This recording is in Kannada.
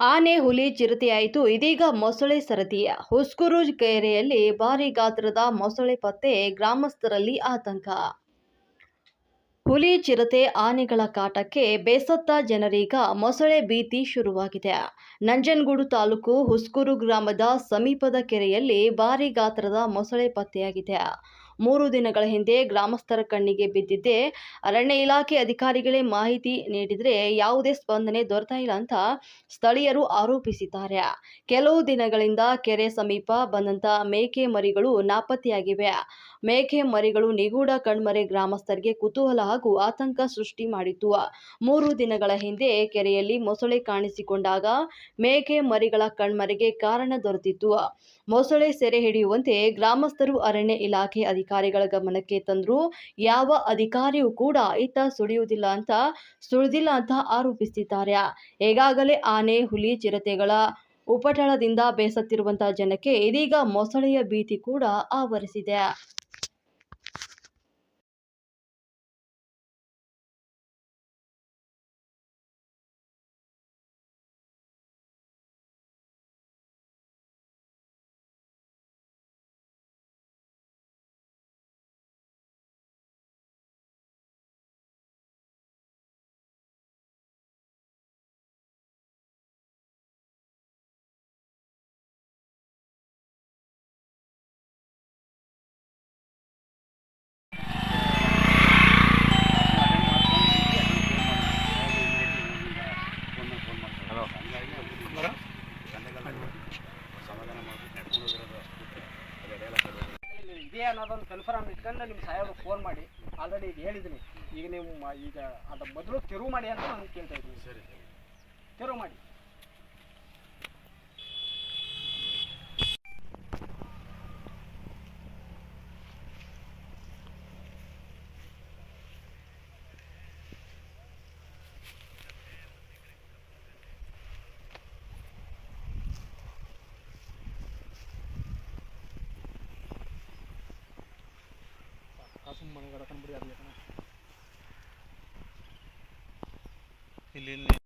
ಆನೆ ಹುಲಿ ಚಿರತೆಯಾಯಿತು. ಇದೀಗ ಮೊಸಳೆ ಸರತಿಯ ಹುಸ್ಕೂರು ಕೆರೆಯಲ್ಲಿ ಭಾರಿ ಗಾತ್ರದ ಮೊಸಳೆ ಪತ್ತೆ ಗ್ರಾಮಸ್ಥರಲ್ಲಿ ಆತಂಕ. ಹುಲಿ ಚಿರತೆ ಆನೆಗಳ ಕಾಟಕ್ಕೆ ಬೇಸತ್ತ ಜನರೀಗ ಮೊಸಳೆ ಭೀತಿ ಶುರುವಾಗಿದೆ. ನಂಜನಗೂಡು ತಾಲೂಕು ಹುಸ್ಕೂರು ಗ್ರಾಮದ ಸಮೀಪದ ಕೆರೆಯಲ್ಲಿ ಭಾರಿ ಗಾತ್ರದ ಮೊಸಳೆ ಪತ್ತೆಯಾಗಿದೆ. ಮೂರು ದಿನಗಳ ಹಿಂದೆ ಗ್ರಾಮಸ್ಥರ ಕಣ್ಣಿಗೆ ಬಿದ್ದಿದ್ದೆ. ಅರಣ್ಯ ಇಲಾಖೆ ಅಧಿಕಾರಿಗಳೇ ಮಾಹಿತಿ ನೀಡಿದರೆ ಯಾವುದೇ ಸ್ಪಂದನೆ ದೊರೆತಾ ಇಲ್ಲ ಅಂತ ಸ್ಥಳೀಯರು ಆರೋಪಿಸಿದ್ದಾರೆ. ಕೆಲವು ದಿನಗಳಿಂದ ಕೆರೆ ಸಮೀಪ ಬಂದಂತ ಮೇಕೆ ಮರಿಗಳು ನಾಪತ್ತೆಯಾಗಿವೆ. ಮೇಕೆ ಮರಿಗಳು ನಿಗೂಢ ಕಣ್ಮರೆ ಗ್ರಾಮಸ್ಥರಿಗೆ ಕುತೂಹಲ ಹಾಗೂ ಆತಂಕ ಸೃಷ್ಟಿ ಮಾಡಿತ್ತು. ಮೂರು ದಿನಗಳ ಹಿಂದೆ ಕೆರೆಯಲ್ಲಿ ಮೊಸಳೆ ಕಾಣಿಸಿಕೊಂಡಾಗ ಮೇಕೆ ಮರಿಗಳ ಕಣ್ಮರೆಗೆ ಕಾರಣ ದೊರೆತಿತ್ತು. ಮೊಸಳೆ ಸೆರೆ ಹಿಡಿಯುವಂತೆ ಗ್ರಾಮಸ್ಥರು ಅರಣ್ಯ ಇಲಾಖೆ ಅಧಿಕಾರಿಗಳ ಗಮನಕ್ಕೆ ತಂದ್ರು ಯಾವ ಅಧಿಕಾರಿಯೂ ಕೂಡ ಈತ ಸುಳಿಯುವುದಿಲ್ಲ ಅಂತ ಸುಳಿದಿಲ್ಲ ಅಂತ ಆರೋಪಿಸಿದ್ದಾರೆ ಈಗಾಗಲೇ ಆನೆ, ಹುಲಿ, ಚಿರತೆಗಳ ಉಪಟಳದಿಂದ ಬೇಸತ್ತಿರುವಂತಹ ಜನಕ್ಕೆ ಇದೀಗ ಮೊಸಳೆಯ ಭೀತಿ ಕೂಡ ಆವರಿಸಿದೆ. ಇದೆ ಅನ್ನೋದೊಂದು ಕನ್ಫರ್ಮ್ ಇಟ್ಕೊಂಡು ನಿಮ್ಮ ಸಾಹೇಬ್ರು ಫೋನ್ ಮಾಡಿ. ಆಲ್ರೆಡಿ ಈಗ ಹೇಳಿದ್ದೀನಿ ಈಗ ನೀವು ಈಗ ಅದು ಮೊದಲು ತೆರವು ಮಾಡಿ ಅಂತ ನಾನು ಕೇಳ್ತಾ ಇದ್ದೀನಿ. ಸರಿ ತೆರವು ಮಾಡಿ. ಕಂಬಿಡಿ ಅದು ಇಲ್ಲಿ ಇಲ್ಲಿ.